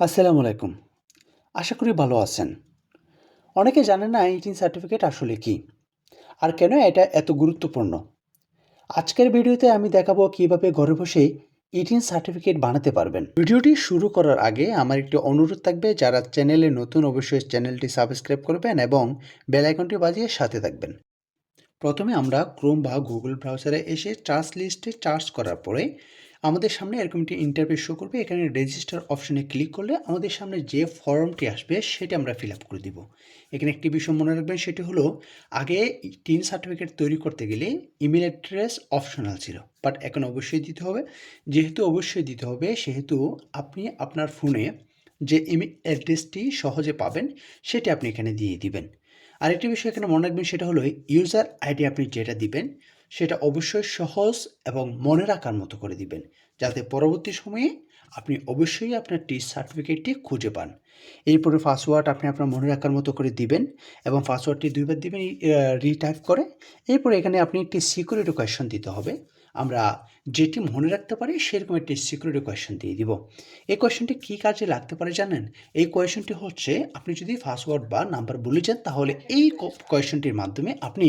আসসালামু আলাইকুম। আশা করি ভালো আছেন। অনেকে জানেন না এইটিন সার্টিফিকেট আসলে কি আর কেন এটা এত গুরুত্বপূর্ণ। আজকের ভিডিওতে আমি দেখাবো কীভাবে ঘরে বসে এইটিন সার্টিফিকেট বানাতে পারবেন। ভিডিওটি শুরু করার আগে আমার একটি অনুরোধ থাকবে, যারা চ্যানেলে নতুন অবশ্যই চ্যানেলটি সাবস্ক্রাইব করবেন এবং বেল আইকনটি বাজিয়ে সাথে থাকবেন। প্রথমে আমরা ক্রোম বা গুগল ব্রাউজারে এসে চার্জ লিস্টে চার্জ করার পরে আমাদের সামনে এরকম একটি ইন্টারভিউ শো করবে। এখানে রেজিস্টার অপশনে ক্লিক করলে আমাদের সামনে যে ফর্মটি আসবে সেটা আমরা ফিল আপ করে দিব। এখানে একটি বিষয় মনে রাখবেন, সেটি হলো আগে টিন সার্টিফিকেট তৈরি করতে গেলে ইমেল অ্যাড্রেস অপশনাল ছিল বাট এখন অবশ্যই দিতে হবে। যেহেতু অবশ্যই দিতে হবে, সেহেতু আপনি আপনার ফোনে যে ইমেল অ্যাড্রেসটি সহজে পাবেন, সেটি আপনি এখানে দিয়ে দিবেন। আরেকটি বিষয় এখানে মনে রাখবেন, সেটা হলো ইউজার আইডি আপনি যেটা দিবেন সেটা অবশ্যই সহজ এবং মনে রাখার মতো করে দিবেন। যাতে পরবর্তী সময়ে আপনি অবশ্যই আপনার টি সার্টিফিকেটটি খুঁজে পান। এরপরে পাসওয়ার্ড আপনি আপনার মনে রাখার মতো করে দিবেন এবং পাসওয়ার্ডটি দুইবার দিবেন রিটাইপ করে। এরপরে এখানে আপনি একটি সিকিউরিটি কোয়েশন দিতে হবে। আমরা যেটি মনে রাখতে পারি সেরকম একটি সিকিউরিটি কোয়েশন দিয়ে দিব। এই কোয়েশনটি কী কাজে লাগতে পারে জানেন? এই কোয়েশনটি হচ্ছে, আপনি যদি পাসওয়ার্ড বা নাম্বার ভুলে যান, তাহলে এই কোয়েশনটির মাধ্যমে আপনি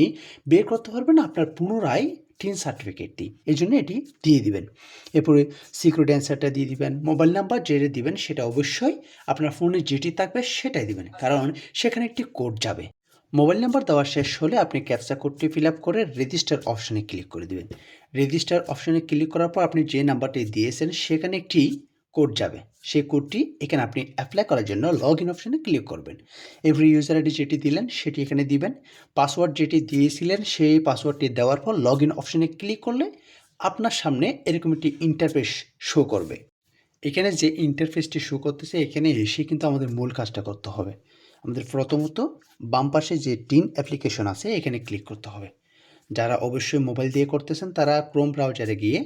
বের করতে পারবেন আপনার পুনরায় টিন সার্টিফিকেটটি এই জন্য এটি দিয়ে দিবেন। এরপরে সিকিউরিটি অ্যান্সারটা দিয়ে দিবেন। মোবাইল নাম্বার যেটা দিবেন সেটা অবশ্যই আপনার ফোনে যেটি থাকবে সেটাই দিবেন। কারণ সেখানে একটি কোড যাবে। মোবাইল নাম্বার দেওয়া শেষ হলে আপনি ক্যাপচা কোডটি ফিল আপ করে রেজিস্টার অপশনে ক্লিক করে দেবেন। রেজিস্টার অপশনে ক্লিক করার পর আপনি যে নাম্বারটি দিয়েছেন সেখানে একটি কোড যাবে। সেই কোডটি এখানে আপনি অ্যাপ্লাই করার জন্য লগ ইন অপশানে ক্লিক করবেন। এভরি ইউজার আইডি যেটি দিলেন, সেটি এখানে দিবেন। পাসওয়ার্ড যেটি দিয়েছিলেন, সেই পাসওয়ার্ডটি দেওয়ার পর লগ ইন অপশানে ক্লিক করলে আপনার সামনে এরকম একটি ইন্টারফেস শো করবে। এখানে যে ইন্টারফেসটি শো করতেছে, এখানে এসে কিন্তু আমাদের মূল কাজটা করতে হবে। আমাদের প্রথমত বাম পাশে যে টিন অ্যাপ্লিকেশন আছে, এখানে ক্লিক করতে হবে। যারা অবশ্যই মোবাইল দিয়ে করতেছেন, তারা ক্রোম ব্রাউজারে গিয়ে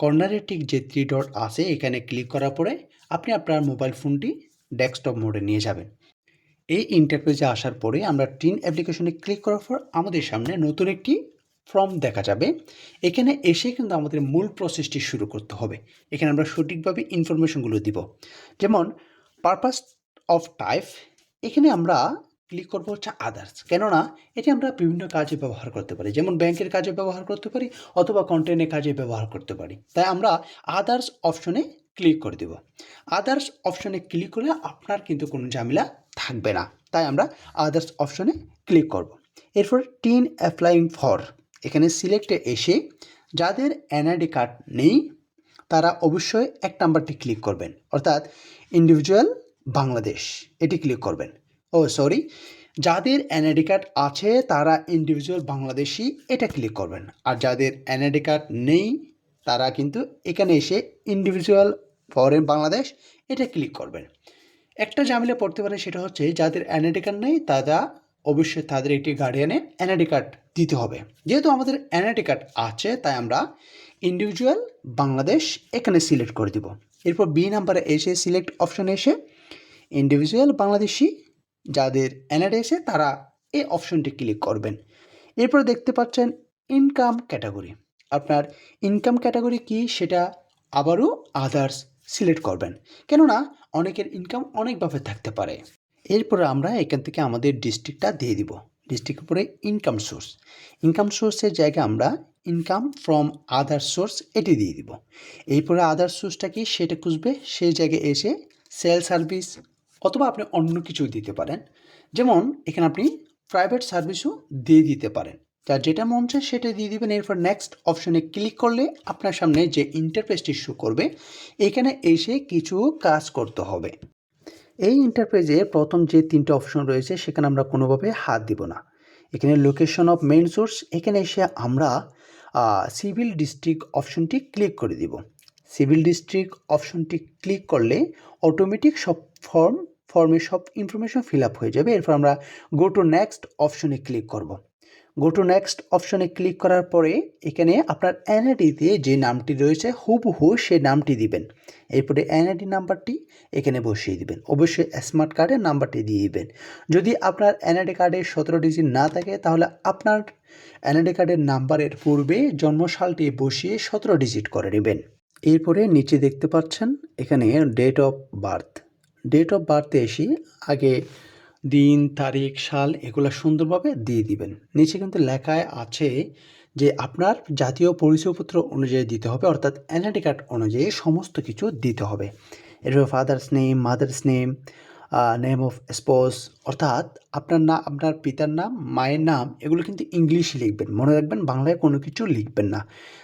কর্নারে ঠিক যে থ্রি ডট আছে, এখানে ক্লিক করার পরে আপনি আপনার মোবাইল ফোনটি ডেস্কটপ মোডে নিয়ে যাবেন। এই ইন্টারফেসে আসার পরে আমরা টিন অ্যাপ্লিকেশনে ক্লিক করার পর আমাদের সামনে নতুন একটি ফর্ম দেখা যাবে। এখানে এসে কিন্তু আমাদের মূল প্রসেসটি শুরু করতে হবে। এখানে আমরা সঠিকভাবে ইনফরমেশনগুলো দিব। যেমন পারপাস অফ টাইপ এখানে আমরা ক্লিক করব হচ্ছে আদার্স কেননা, এটি আমরা বিভিন্ন কাজে ব্যবহার করতে পারি। যেমন ব্যাংকের কাজে ব্যবহার করতে পারি অথবা কন্টেন্টের কাজে ব্যবহার করতে পারি। তাই আমরা আদার্স অপশনে ক্লিক করে দেব। আদার্স অপশনে ক্লিক করলে আপনার কিন্তু কোনো ঝামেলা থাকবে না। তাই আমরা আদার্স অপশনে ক্লিক করব। এরপর টিন অ্যাপ্লাইং ফর এখানে সিলেক্টে এসে যাদের এনআইডি কার্ড নেই, তারা অবশ্যই এক নাম্বারটি ক্লিক করবেন। অর্থাৎ ইন্ডিভিজুয়াল বাংলাদেশ, এটি ক্লিক করবেন। ও সরি যাদের এনআইডি কার্ড আছে, তারা ইন্ডিভিজুয়াল বাংলাদেশি, এটা ক্লিক করবেন। আর যাদের এনআইডি কার্ড নেই তারা কিন্তু এখানে এসে ইন্ডিভিজুয়াল ফরেন বাংলাদেশ এটা ক্লিক করবেন। একটা ঝামেলা পড়তে পারে সেটা হচ্ছে যাদের এনআইডি কার্ড নেই, তারা অবশ্যই তাদের একটি গার্ডিয়ানে এনআইডি কার্ড দিতে হবে। যেহেতু আমাদের এনআইডি কার্ড আছে, তাই আমরা ইন্ডিভিজুয়াল বাংলাদেশ এখানে সিলেক্ট করে দিব। এরপর বি নাম্বারে এসে সিলেক্ট অপশনে এসে ইন্ডিভিজুয়াল বাংলাদেশি যাদের এনআইডি আছে, তারা এই অপশনটি ক্লিক করবেন। এরপর দেখতে পাচ্ছেন ইনকাম ক্যাটাগরি আপনার ইনকাম ক্যাটাগরি কি সেটা আবারও আদার্স সিলেক্ট করবেন। কেননা অনেকের ইনকাম অনেকভাবে থাকতে পারে। এরপরে আমরা এখান থেকে আমাদের ডিস্ট্রিক্টটা দিয়ে দিব। ডিস্ট্রিক্টের পরে ইনকাম সোর্স ইনকাম সোর্সের জায়গায় আমরা ইনকাম ফ্রম আদার সোর্স এটি দিয়ে দিব। এরপরে আদার সোর্সটা কি সেটা খুঁজবে। সেই জায়গায় এসে সেল সার্ভিস অথবা আপনি অন্য কিছু দিতে পারেন। যেমন এখানে আপনি প্রাইভেট সার্ভিসও দিয়ে দিতে পারেন। যার যেটা মন চায় সেটা দিয়ে দিবেন। এরপর নেক্সট অপশনে ক্লিক করলে আপনার সামনে যে ইন্টারফেসটি শো করবে, এখানে এসে কিছু কাজ করতে হবে। এই ইন্টারফেসে প্রথম যে তিনটে অপশন রয়েছে, সেখানে আমরা কোনোভাবে হাত দিব না। এখানে লোকেশন অফ মেইন সোর্স এখানে এসে আমরা সিভিল ডিস্ট্রিক্ট অপশনটি ক্লিক করে দিব। সিভিল ডিস্ট্রিক্ট অপশনটি ক্লিক করলে অটোমেটিক সব ফর্ম ফর্মে সব ইনফরমেশন ফিল আপ হয়ে যাবে। এরপর আমরা গো টু নেক্সট অপশনে ক্লিক করব। গো টু নেক্সট অপশনে ক্লিক করার পরে এখানে আপনার এনআইডিতে যে নামটি রয়েছে, হুবহু সেই নামটি দিবেন। এরপরে এনআইডি নাম্বারটি এখানে বসিয়ে দিবেন। অবশ্যই স্মার্ট কার্ডের নাম্বারটি দিয়ে দিবেন। যদি আপনার এনআইডি কার্ডে সতেরো ডিজিট না থাকে, তাহলে আপনার এনআইডি কার্ডের নাম্বারের পূর্বে জন্মসালটি বসিয়ে সতেরো ডিজিট করে নেবেন। এরপরে নিচে দেখতে পাচ্ছেন, এখানে date of birth date of বার্থে এসে আগে দিন, তারিখ, সাল এগুলো সুন্দরভাবে দিয়ে দিবেন। নিচে কিন্তু লেখায় আছে যে আপনার জাতীয় পরিচয়পত্র অনুযায়ী দিতে হবে, অর্থাৎ এনআইডি কার্ড অনুযায়ী সমস্ত কিছু দিতে হবে। এরপর father's name mother's name name of spouse অর্থাৎ আপনার না, আপনার পিতার নাম, মায়ের নাম, এগুলো কিন্তু ইংলিশে লিখবেন। মনে রাখবেন, বাংলায় কোনো কিছু লিখবেন না।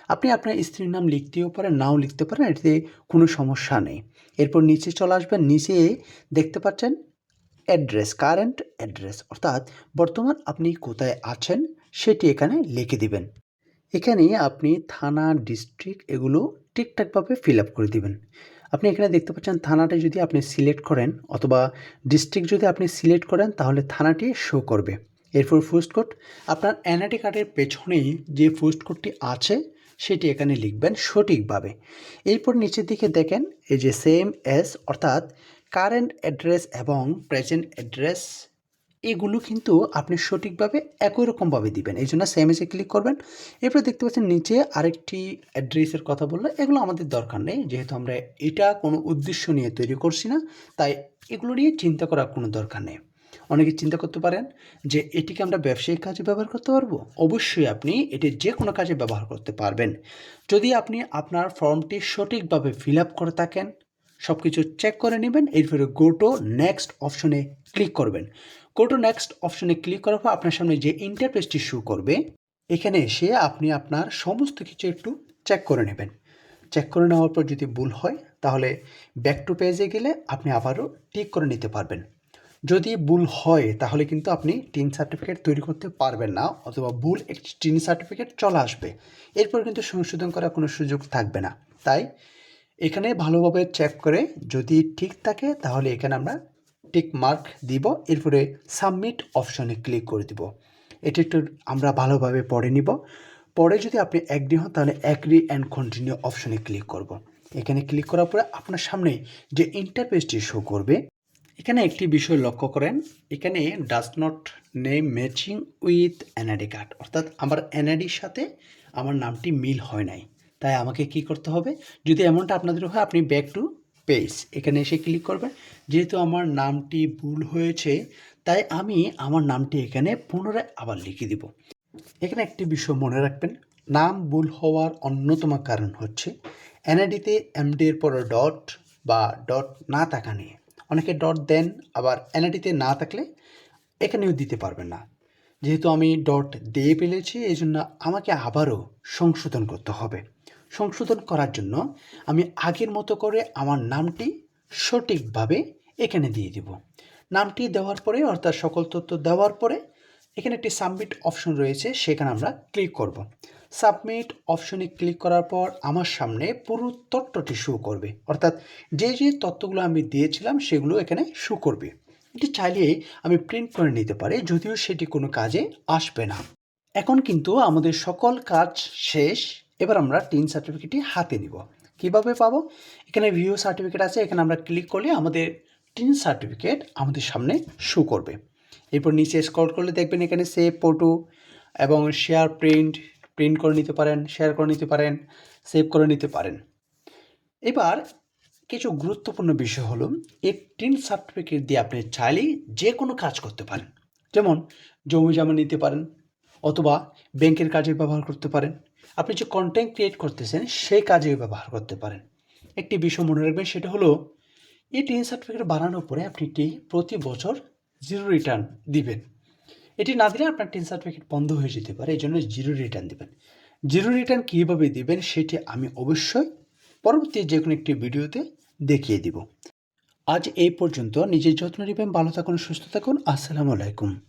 আপনি আপনার স্ত্রীর নাম লিখতেও পারেন, নাও লিখতে পারেন, এতে কোনো সমস্যা নেই। এরপর নিচে চলে আসবেন, নিচে দেখতে পাচ্ছেন অ্যাড্রেস কারেন্ট অ্যাড্রেস অর্থাৎ বর্তমান আপনি কোথায় আছেন সেটি এখানে লিখে দিবেন। এখানে আপনি থানা ডিস্ট্রিক্ট এগুলো ঠিকঠাকভাবে ফিল আপ করে দিবেন। আপনি এখানে দেখতে পাচ্ছেন থানাটা যদি আপনি সিলেক্ট করেন অথবা ডিস্ট্রিক্ট যদি আপনি সিলেক্ট করেন তাহলে থানাটি শো করবে। এরপর ফুস্ট কোড আপনার এনআইটি কার্ডের পেছনেই যে ফুস্ট কোডটি আছে সেটি এখানে লিখবেন সঠিকভাবে। এরপর নিচের দিকে দেখেন, এই যে সেম এস অর্থাৎ কারেন্ট অ্যাড্রেস এবং প্রেজেন্ট অ্যাড্রেস এগুলো কিন্তু আপনি সঠিকভাবে একই রকমভাবে দিবেন। এই জন্য সেম এসে ক্লিক করবেন। এরপরে দেখতে পাচ্ছেন নিচে আরেকটি অ্যাড্রেসের কথা বললে। এগুলো আমাদের দরকার নেই, যেহেতু আমরা এটা কোনো উদ্দেশ্য নিয়ে তৈরি করছি না, তাই এগুলো নিয়ে চিন্তা করার কোনো দরকার নেই। অনেকে চিন্তা করতে পারেন যে, এটিকে আমরা ব্যবসায়িক কাজে ব্যবহার করতে পারব? অবশ্যই আপনি এটি যে কোনো কাজে ব্যবহার করতে পারবেন। যদি আপনি আপনার ফর্মটি সঠিকভাবে ফিল আপ করে থাকেন সব কিছু চেক করে নেবেন, এরপরে গো টু নেক্সট অপশনে ক্লিক করবেন। গো টু নেক্সট অপশনে ক্লিক করার পর আপনার সামনে যে ইন্টারফেসটি শো করবে, এখানে এসে আপনি আপনার সমস্ত কিছু একটু চেক করে নেবেন। চেক করে নেওয়ার পর যদি ভুল হয়, তাহলে ব্যাক টু পেজে গেলে আপনি আবারও ঠিক করে নিতে পারবেন। যদি ভুল হয়, তাহলে কিন্তু আপনি টিন সার্টিফিকেট তৈরি করতে পারবেন না, অথবা ভুল একটি টিন সার্টিফিকেট চলে আসবে। এরপর কিন্তু সংশোধন করার কোনো সুযোগ থাকবে না। তাই এখানে ভালোভাবে চেক করে যদি ঠিক থাকে, তাহলে এখানে আমরা টিক মার্ক দিব, এরপরে সাবমিট অপশনে ক্লিক করে দিব। এটি একটু আমরা ভালোভাবে পড়ে নিব। পরে যদি আপনি অ্যাগ্রি হন, তাহলে অ্যাগ্রি অ্যান্ড কন্টিনিউ অপশনে ক্লিক করব। এখানে ক্লিক করার পরে আপনার সামনে যে ইন্টারফেসটি শো করবে, এখানে একটি বিষয় লক্ষ্য করেন। এখানে does not name matching with NID card অর্থাৎ আমার এনআইডির সাথে আমার নামটি মিল হয় নাই। তাই আমাকে কি করতে হবে? যদি এমনটা আপনাদের হয়, আপনি ব্যাক টু পেজ এখানে এসে ক্লিক করবেন। যেহেতু আমার নামটি ভুল হয়েছে, তাই আমি আমার নামটি এখানে পুনরায় আবার লিখে দিব। এখানে একটি বিষয় মনে রাখবেন, নাম ভুল হওয়ার অন্যতম কারণ হচ্ছে এনআইডিতে এমডি এর পর ডট বা ডট না থাকা নিয়ে। অনেকে ডট দেন, আবার এনআইডিতে না থাকলে এখানেও দিতে পারবেন না। যেহেতু আমি ডট দিয়ে ফেলেছি এই জন্য আমাকে আবারও সংশোধন করতে হবে। সংশোধন করার জন্য আমি আগের মতো করে আমার নামটি সঠিকভাবে এখানে দিয়ে দিব। নামটি দেওয়ার পরে, অর্থাৎ সকল তথ্য দেওয়ার পরে, এখানে একটি সাবমিট অপশন রয়েছে, সেখানে আমরা ক্লিক করব। সাবমিট অপশনে ক্লিক করার পর আমার সামনে পুরো তথ্যটি শো করবে। অর্থাৎ যে যে তথ্যগুলো আমি দিয়েছিলাম, সেগুলো এখানে শো করবে। এটি চাইলে আমি প্রিন্ট করে নিতে পারি, যদিও সেটি কোনো কাজে আসবে না। এখন কিন্তু আমাদের সকল কাজ শেষ। এবার আমরা টিন সার্টিফিকেটটি হাতে নিব। কীভাবে পাবো? এখানে ভিউ সার্টিফিকেট আছে, এখানে আমরা ক্লিক করলে আমাদের টিন সার্টিফিকেট আমাদের সামনে শো করবে। এরপর নিচে স্ক্রল করলে দেখবেন এখানে সেভ ফটো এবং শেয়ার প্রিন্ট প্রিন্ট করে নিতে পারেন শেয়ার করে নিতে পারেন সেভ করে নিতে পারেন। এবার কিছু গুরুত্বপূর্ণ বিষয় হলো, এই টিন সার্টিফিকেট দিয়ে আপনি চাইলেই যে কোনো কাজ করতে পারেন। যেমন জমি জমা নিতে পারেন, অথবা ব্যাংকের কাজে ব্যবহার করতে পারেন। আপনি যে কন্টেন্ট ক্রিয়েট করতেছেন, সেই কাজেও ব্যবহার করতে পারেন। একটি বিষয় মনে রাখবেন, সেটা হলো, এই টিন সার্টিফিকেট বানানোর পরে আপনি এটি প্রতি বছর জিরো রিটার্ন দিবেন। এটি না দিলে আপনার টিন সার্টিফিকেট বন্ধ হয়ে যেতে পারে এই জন্য জিরো রিটার্ন দিবেন। জিরো রিটার্ন কীভাবে দিবেন, সেটি আমি অবশ্যই পরবর্তী যে কোনো একটি ভিডিওতে দেখিয়ে দিব। আজ এই পর্যন্ত, নিজের যত্ন নেবেন, ভালো থাকুন, সুস্থ থাকুন, আসসালামু আলাইকুম।